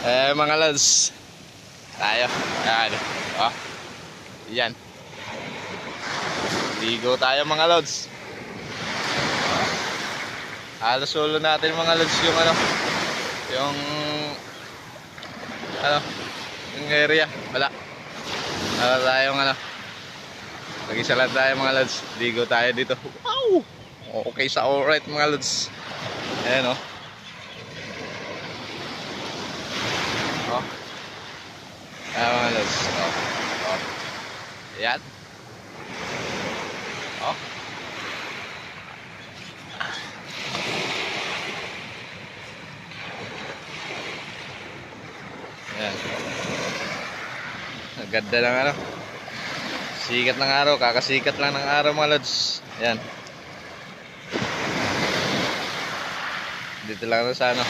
Eh, mga lods. Tayo. Yan. Oh. Yan. Ligo tayo mga lods. Halos ulo natin mga lods yung ano. Yung ano. Yung area. Wala. Wala tayong ano. Nag-isa lang tayo mga lods. Ligo tayo dito. Wow! Okay sa alright mga lods. Ayan oh. Oh. Lods. Oh. Oh. Ayan. Oh. Ayan. Ang ganda ng ano. Sikat ng araw. Kakasikat lang ng araw mga lods. Ayan. Dito lang na sa ano.